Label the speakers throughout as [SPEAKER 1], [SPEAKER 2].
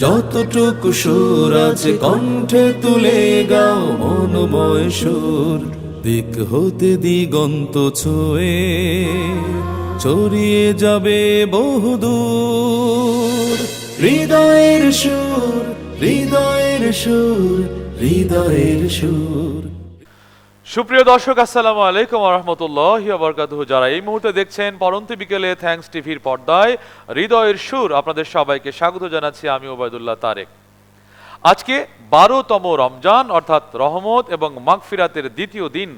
[SPEAKER 1] যতটুকু সুর আছে কণ্ঠে তুলে গাও মনময় সুর। দিক হতে দিগন্ত ছুঁয়ে ছড়িয়ে যাবে বহুদূর। হৃদয়ের সুর হৃদয়ের সুর হৃদয়ের সুর।
[SPEAKER 2] সুপ্রিয় দর্শক, আসসালামু আলাইকুম রহমতুল্লাহ বরকাত যারা এই মুহূর্তে দেখছেন, পরন্তি বিকেলে থ্যাঙ্কস টিভির পর্দায় হৃদয়ের সুর আপনাদের সবাইকে স্বাগত জানাচ্ছি আমি ওবায়দুল্লাহ তারেক। আজকে বারোতম রমজান, অর্থাৎ রহমত এবং মাগফিরাতের দ্বিতীয় দিন,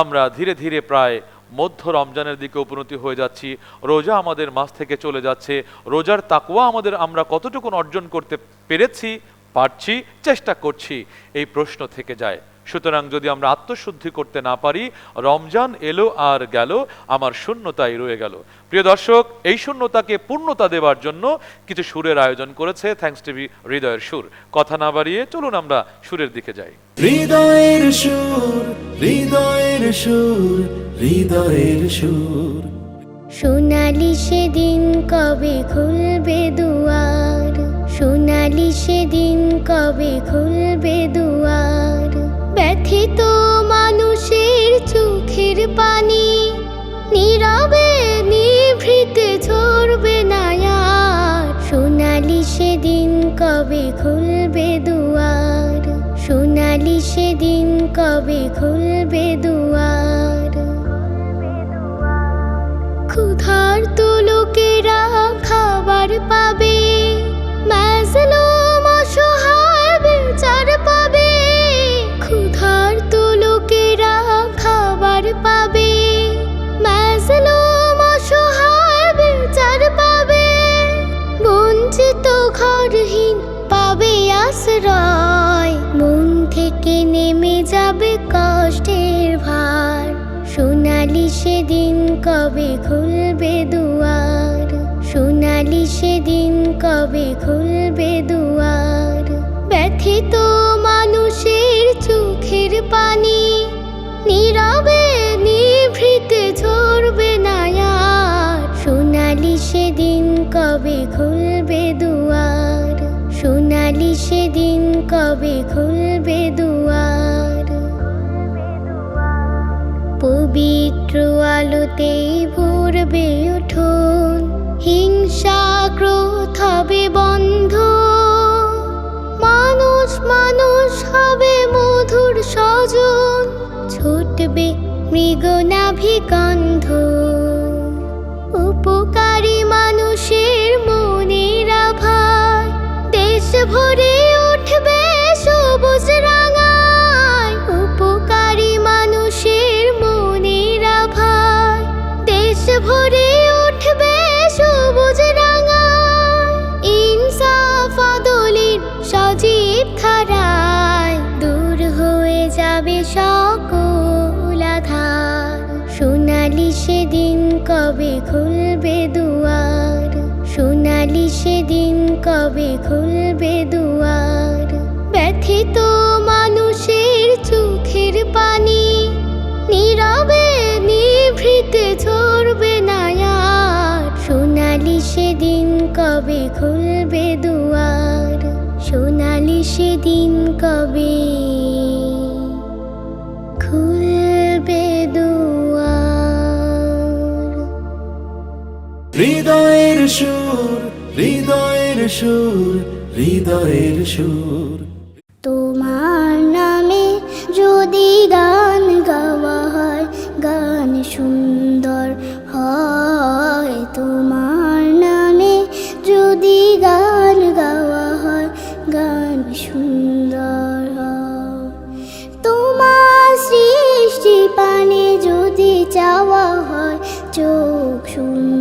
[SPEAKER 2] আমরা ধীরে ধীরে প্রায় মধ্য রমজানের দিকে উপনীত হয়ে যাচ্ছি। রোজা আমাদের মাস থেকে চলে যাচ্ছে। রোজার তাকুয়া আমাদের আমরা কতটুকু অর্জন করতে পেরেছি, পারছি, চেষ্টা করছি, এই প্রশ্ন থেকে যায়। সুতরাং যদি আমরা আত্মশুদ্ধি করতে না পারি রমজান এলো আর গেল আমার শূন্যতাই রয়ে গেল। প্রিয় দর্শক এই শূন্যতাকে পূর্ণতা দেওয়ার জন্য কিছু সুরের আয়োজন করেছে থ্যাঙ্কস টিভি হৃদয়ের সুর। কথা না বাড়িয়ে চলুন আমরা সুরের দিকে যাই।
[SPEAKER 1] হৃদয়ের সুর হৃদয়ের সুর হৃদয়ের সুর।
[SPEAKER 3] সোনালি সেদিন কবে খুলবে দুয়ার? সোনালি সেদিন কবে খুলবে দুয়ার? ব্যথিত মানুষের চোখের পানি। নীরবে নিভৃতে ঝরবে না আর সোনালি সেদিন কবে খুলবে দুয়ার? সোনালি সেদিন কবে খুলবে দুয়ার? ক্ষুধার্ত লোকেরা খাবার পাবে আশ্রয় মন থেকে নেমে যাবে কষ্টের ভার। সোনালি সেদিন কবে খুলবে দুয়ার? সোনালি সেদিন কবে খুলবে দুয়ার? ব্যথিত মানুষের চোখের পানি, নীরবে নিভৃতে ঝরবে না আর সোনালি সেদিন কবে খুলবে দুয়ার? সোনালি কবে খুলবে দুয়ার? পবিত্র আলোতে ভরবে উঠোন, হিংসা ক্রোধ হবে বন্ধ। মানুষ মানুষ হবে মধুর স্বজন ছুটবে মৃগনাভি খুলবে দুয়ার সোনালি সেদিন কবে? খুলবে দুয়ার।
[SPEAKER 1] হৃদয়ের সুর হৃদয়ের সুর হৃদয়ের সুর।
[SPEAKER 3] যদি চাওয়া হয় চোখ সুন্দর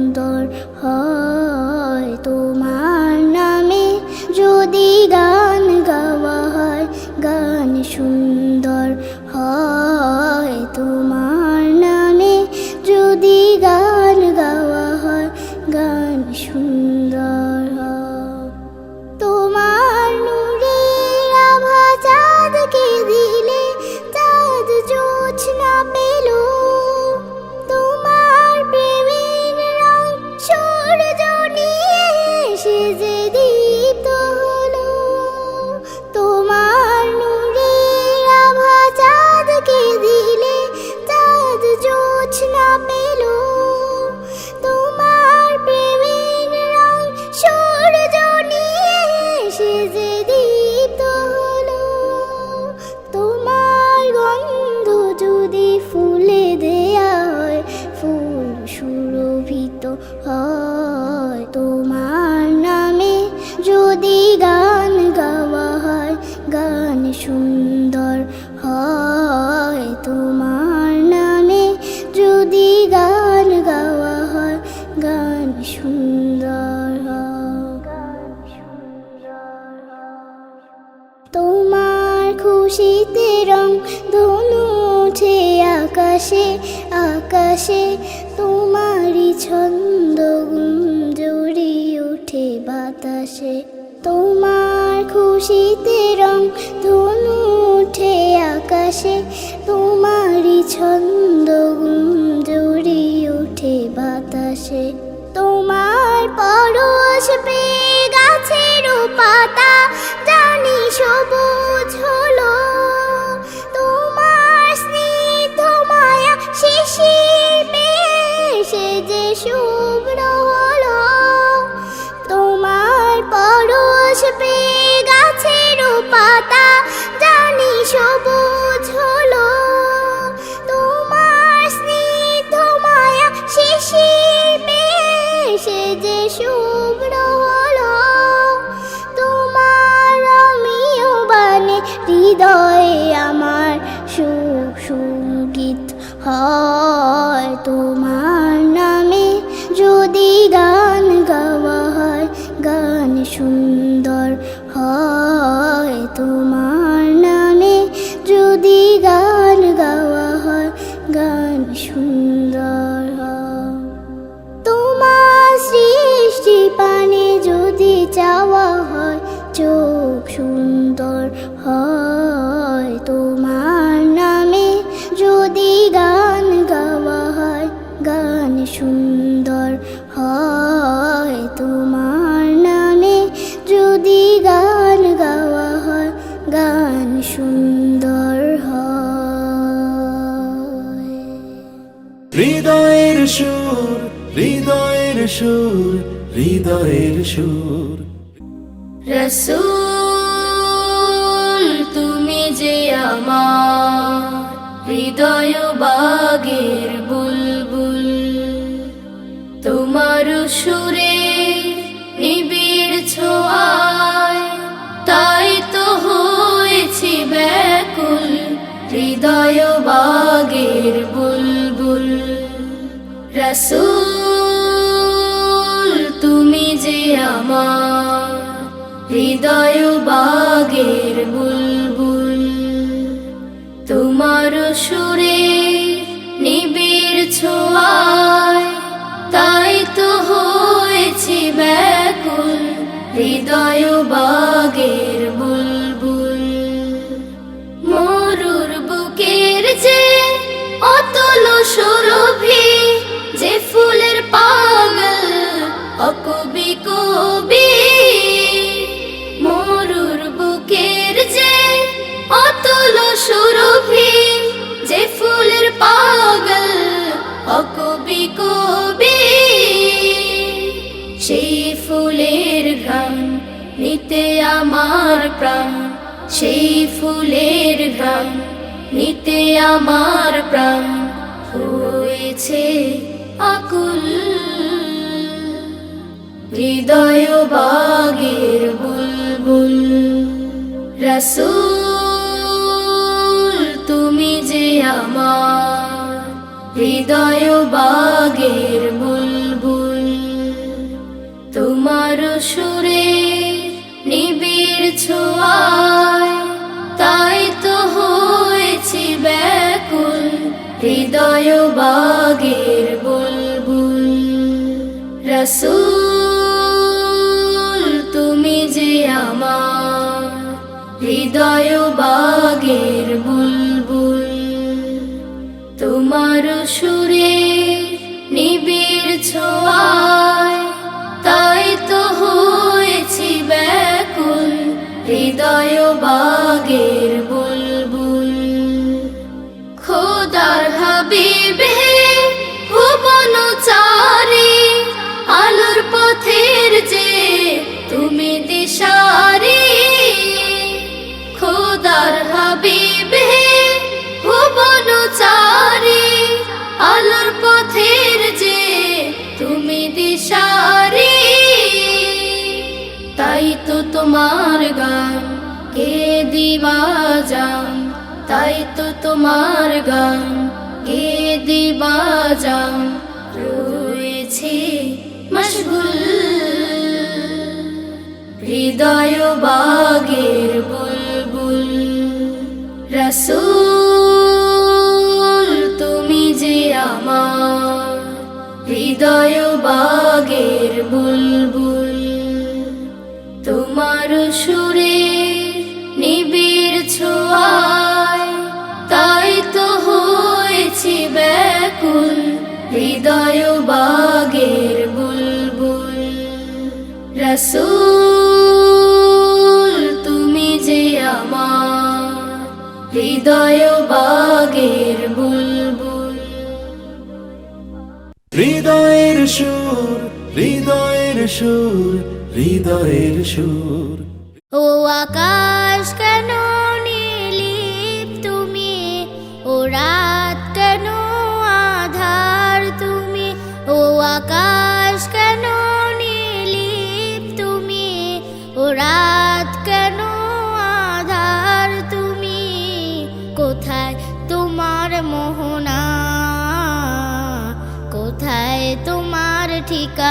[SPEAKER 4] রং ধনু ওঠে আকাশে আকাশে তোমারই ছন্দ গুঞ্জরি ওঠে বাতাসে। তোমার খুশিতে রং ধনু ওঠে আকাশে, তোমারই ছন্দ গুঞ্জরি ওঠে বাতাসে। তোমার পরশ পেয়ে গাছের পাতা, জানি সবুজ চোখ সুন্দর হয়। তোমার নামে যদি গান গাওয়া হয় গান সুন্দর হয়। তোমার নামে যদি গান গাওয়া হয় গান সুন্দর হয়।
[SPEAKER 1] হৃদয়ের সুর হৃদয়ের সুর হৃদয়ের সুর।
[SPEAKER 5] রসুল হৃদয় বাগের বুলবুল। তোমার সুরে নিবিড় ছোঁয়ায়, তাই তো হয়েছি ব্যাকুল হৃদয় বাগের বুলবুল। রসুল, তুমি যে আমার হৃদয় বাগের বুলবুল। সুরে নিবিড় ছোঁয়ায় তাই তো হয়েছি ব্যাকুল হৃদয় আমার প্রাণ, সেই ফুলের ঘ্রাণ নিতে আমার প্রাণ হয়েছে আকুল। হৃদয় বাগের বুলবুল। রসুল, তুমি যে আমার। হৃদয় বাগের বুলবুল। তোমার সুরে তাই তো হয়েছি ব্যাকুল বাগের বুলবুল। রসুল, তুমি যে আমার হৃদয় বাগের বুলবুল। তোমার সুরে হাবিবে ভুবন চারি, আলোর পথের যে তুমি দিশারি। খোদার হাবিবে ভুবন চারি, আলোর পথের যে তুমি দিশারি। তাই তো তোমার গান, কে দিবা যান তাই তো তোমার গান কে দিবা যান রয়েছে মশগুল। হৃদয় বাগের বুলবুল। রসুল, তুমি যে আমার। হৃদয় বাগের বুলবুল। তোমার সুরে হৃদয় বাগের বুলবুল। রসুল তুমি যে আমার হৃদয় বাগের বুলবুল।
[SPEAKER 1] হৃদয়ের সুর হৃদয়ের সুর হৃদয়ের সুর।
[SPEAKER 6] ও আকাশ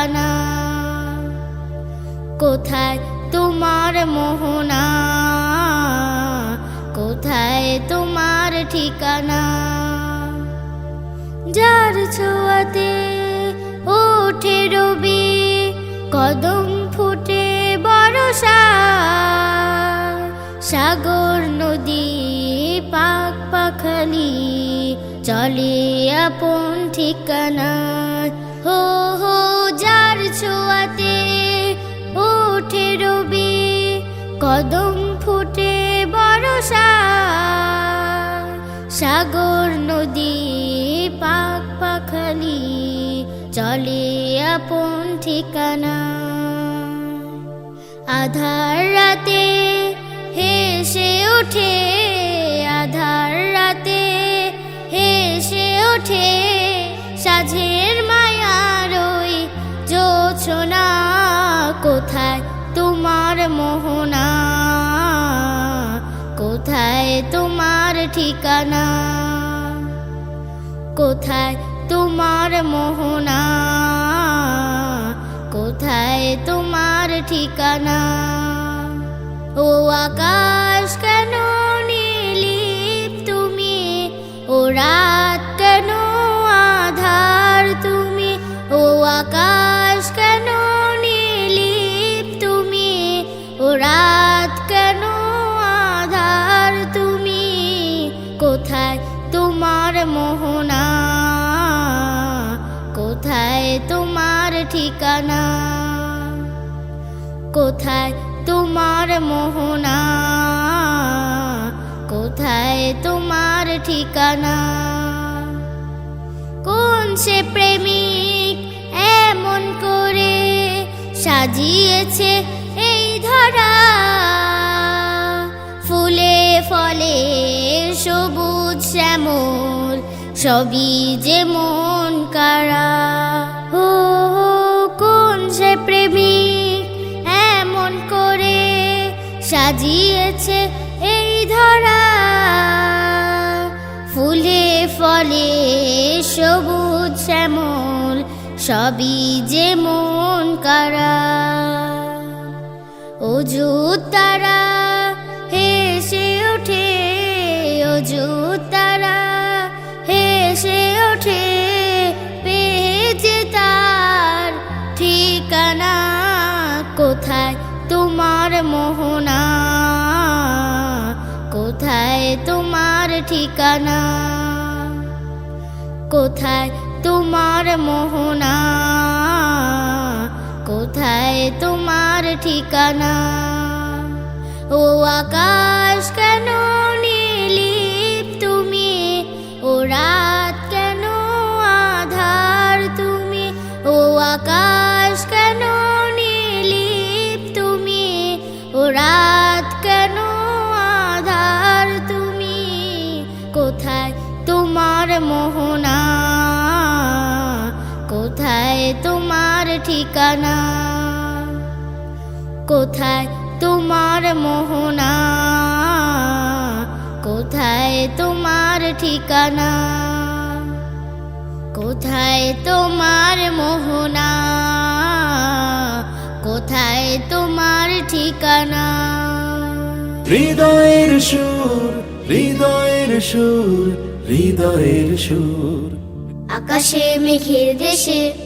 [SPEAKER 6] ঠিকানা কোথায় তোমার মোহনা? কোথায় তোমার ঠিকানা? যার ছোঁয়াতে ওঠে রবি, কদম ফুটে বরসা সাগর, নদী, পাক পাখালি, চলে আপন ঠিকানা। হো হো ছোঁয়াতে ওঠে রবি, কদম ফুটে বরসা সাগর, নদী, পাক পাখালি, চলে আপন ঠিকানা। আধার রাতে হেসে ওঠে মোহনা। কোথায় তোমার ঠিকানা? কোথায় তোমার মোহনা? কোথায় তোমার ঠিকানা? ও আকাশ কেন নীলিপ তুমি? ও রাত মোহনা। কোথায় তোমার ঠিকানা? কোথায় তোমার মোহনা? কোথায় তোমার ঠিকানা? কোন সে প্রেমিক এমন করে সাজিয়েছে এই ধরা? ফুলে ফলে সবুজ শ্যামল সবই যে মন কারা হো কোন সে প্রেমিক এমন করে সাজিয়েছে এই ধরা। ফুলে ফলে সবুজ শ্যামল, সবই যে মন কারা অজু তারা ঠিকানা? কোথায় তোমার মোহনা? কোথায় তোমার ঠিকানা? ও আকাশ কেন নীলিপ তুমি? ও রাত কেন আধার তুমি? ও আকাশ কেন নীলিপ তুমি? ও রাত কেন ঠিকানা। কোথায়
[SPEAKER 3] তোমার মোহনা? কোথায় তোমার ঠিকানা? কোথায় তোমার মোহনা? কোথায় তোমার ঠিকানা?
[SPEAKER 1] হৃদয়ের সুর হৃদয়ের সুর হৃদয়ের সুর।
[SPEAKER 3] আকাশে মেঘের দেশে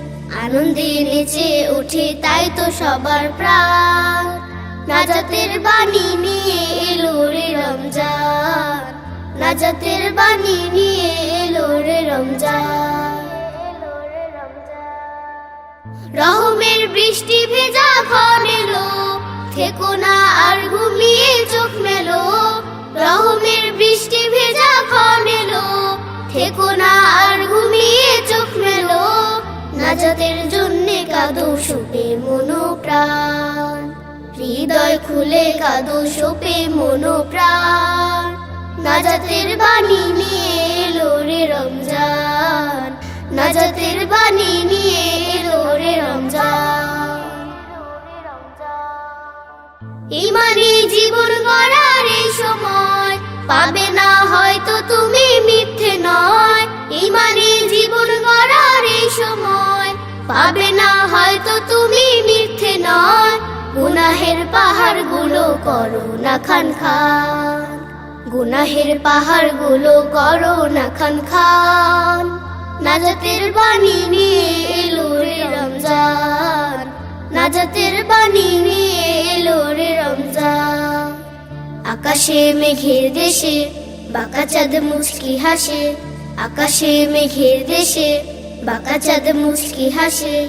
[SPEAKER 3] আনন্দে নেচে উঠে তাই তো সবার প্রাণ। নাজাতের বাণী নিয়ে এলো রে রমজান। নাজাতের বাণী নিয়ে এলো রে রমজান। রহমের বৃষ্টি ভেজা ক্ষণ নাজাতের জন্যে কাঁদো সুপে মনো প্রাণ হৃদয় খুলে কাঁদো সোপে মনো প্রাণ নাজাতের বাণী নিয়ে এলো রে রমজান। নাজাতের বাণী নিয়ে এলো রে রমজান। ইমানি জীবন গড়ার এই সময় পাবে না হয়তো তুমি মিথ্যে নয়। ইমানি জীবন গড়ার এই সময় পাবে না, হয়তো তুমি মিথ্যে নয়। গুনাহের পাহাড়গুলো করো না খান খান। গুনাহের পাহাড়গুলো করো না খান খান। নাজাতের বাণী নিয়ে এলো রে রমজান। নাজাতের বাণী নিয়ে এলো রে রমজান। আকাশে মেঘের দেশে, বাঁকা চাঁদ মুচকি হাসে। আকাশে মেঘের দেশে বাঁকা চাঁদ মুচকি হাসে,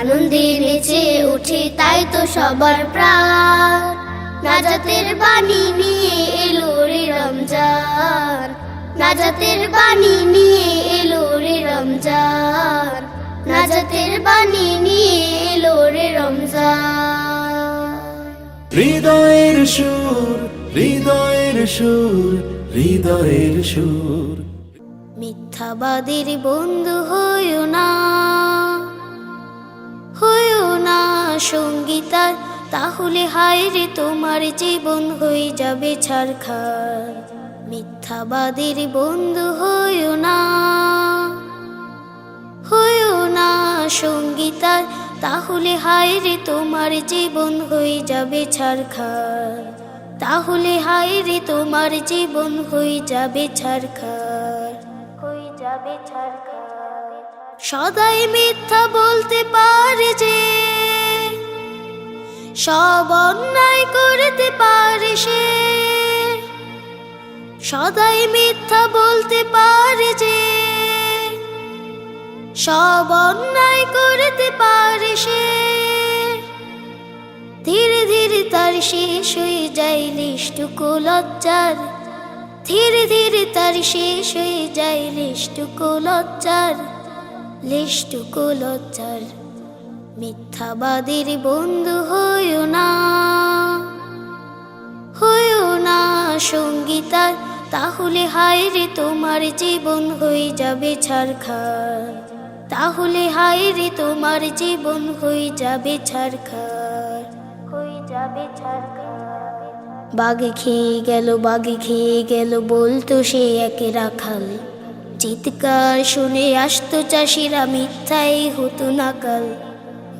[SPEAKER 3] আনন্দে নেচে ওঠে, তাই তো সবার প্রাণ। নাজাতের বাণী নিয়ে এলো রে রমজান। নাজাতের বাণী নিয়ে এলো রে রমজান। নাজাতের বাণী নিয়ে এলো রে রমজান।
[SPEAKER 1] হৃদয়ের সুর হৃদয়ের সুর হৃদয়ের সুর।
[SPEAKER 3] মিথ্যাবাদীর বন্ধু হইও না। হইও না সঙ্গীতার, তাহলে হায় রে তোমার জীবন হয়ে যাবে ছারখার। মিথ্যাবাদীর বন্ধু হইও না। হইও না সঙ্গীতার, তাহলে হায় রে তোমার জীবন হয়ে যাবে ছারখার। তাহলে হায় রে তোমার জীবন হয়ে যাবে ছারখার। হয়ে যাবে সদাই মিথ্যা বলতে পারে যে, সব অন্যায় করতে পারে সে। সদাই মিথ্যা বলতে পারে যে, সব অন্যায় করতে পারে সে। ধীরে ধীরে তার শেষ হয়ে যায় লিষ্টুকু লজ্জার ধীরে ধীরে তার শেষ হয়ে যায় লিষ্টুকু লজ্জার লিষ্টুকু লজ্জার। মিথ্যাবাদীর বন্ধু হইও না হইও না সঙ্গীতার তাহলে হায় রে তোমার জীবন হয়ে যাবে ছারখার। তাহলে হায় রে তোমার জীবন হয়ে যাবে ছারখার, হয়ে যাবে ছারখার। বাগে খেয়ে গেল বাগে খেয়ে গেল, বলতো সে একে রাখাল। চিৎকার শুনে আসতো চাষিরা, মিথ্যাই হতো নাকাল।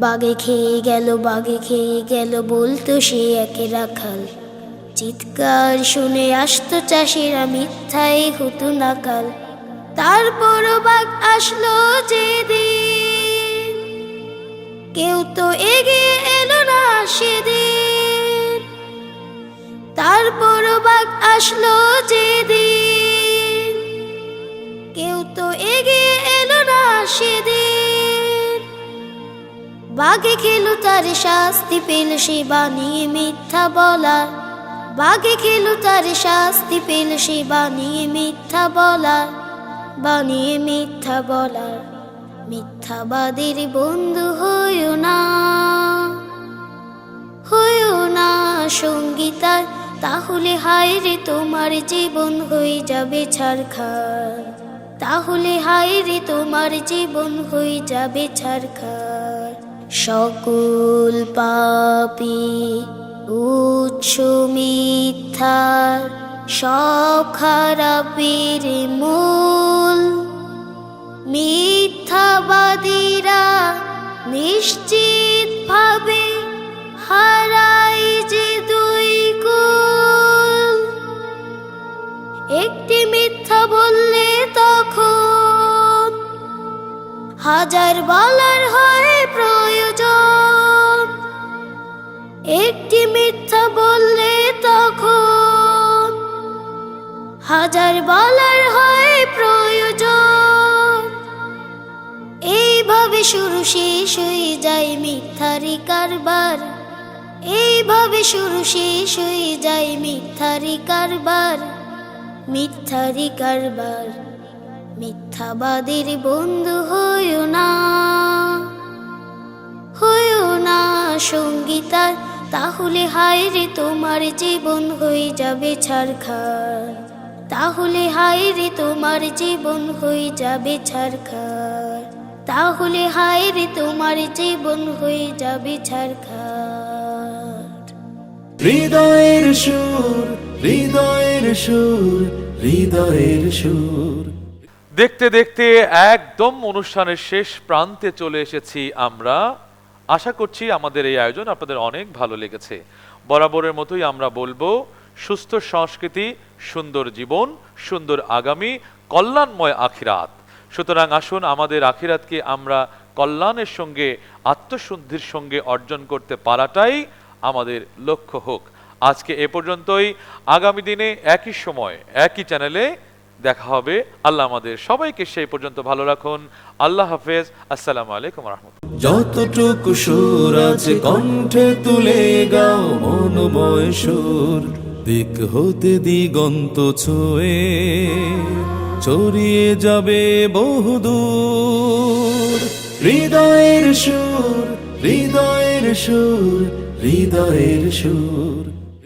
[SPEAKER 3] বাগে খেয়ে গেল বাগে খেয়ে গেল, বলতো সে একে রাখাল। চিৎকার শুনে আসতো চাষিরা, মিথ্যাই হতো নাকাল। তারপরও বাঘ আসলো যেদিন। কেউ তো এগিয়ে এলো না সেদিন। তারপরও বাঘ আসলো যেদিন। কেউ তো এগিয়ে এলো না সেদিন।
[SPEAKER 7] বাঘে খেলু তার শাস্তি, পেল সে বানিয়ে মিথ্যা বলার। বাঘে খেলু তার শাস্তি, পেল সে বানিয়ে মিথ্যা বলার। বানিয়ে মিথ্যা বলার, মিথ্যাবাদের বন্ধু হইও না। হইও না সঙ্গীতার তাহলে হায় রে তোমার জীবন হয়ে যাবে ছারখার। তাহলে হায় রে তোমার জীবন হয়ে যাবে ছারখার। সকল পাপি, উৎস মিথ্যার সব খারাপের মূল। মিথ্যাবাদীরা নিশ্চিত বললে তখন হাজার বলার হয় প্রয়োজন। একটি মিথ্যা বললে তখন হাজার বলার হয় প্রয়োজন। এইভাবে শুরু শেষ হয়ে যায় মিথ্যারি কারবার। এইভাবে শুরু শেষ হয়ে যায় মিথ্যারি কারবার। মিথ্যারি কারবার, মিথ্যাবাদের বন্ধু হইও না। হইও না সঙ্গীতার, তাহলে হায় রে তোমার জীবন হয়ে যাবে ছারখার তাহলে হায় রে তোমার জীবন হয়ে যাবে ছারখার তাহলে হায় রে তোমার জীবন হয়ে যাবে ছারখার
[SPEAKER 1] হৃদয়ের সুর হৃদয়ের সুর হৃদয়ের সুর।
[SPEAKER 2] দেখতে দেখতে একদম অনুষ্ঠানের শেষ প্রান্তে চলে এসেছি আমরা। আশা করছি আমাদের এই আয়োজন আপনাদের অনেক ভালো লেগেছে। বরাবরের মতোই আমরা বলব, সুস্থ সংস্কৃতি, সুন্দর জীবন, সুন্দর আগামী, কল্যাণময় আখিরাত। সুতরাং আসুন আমাদের আখিরাতকে আমরা কল্যাণের সঙ্গে, আত্মশুদ্ধির সঙ্গে অর্জন করতে পারাটাই আমাদের লক্ষ্য হোক। আজকে এ পর্যন্তই। আগামী দিনে একই সময়, একই চ্যানেলে দেখা হবে। আল্লাহ আমাদের সবাইকে সেই পর্যন্ত ভালো রাখুন। আল্লাহ হাফেজ। আসসালামু আলাইকুম রহমতুল্লাহ
[SPEAKER 1] যতটুকু সুর আছে কণ্ঠে তুলে গাও মনোময় সুর। দিক হতে দিগন্ত ছুঁয়ে ছড়িয়ে যাবে বহুদূর। হৃদয়ের সুর হৃদয়ের সুর হৃদয়ের সুর।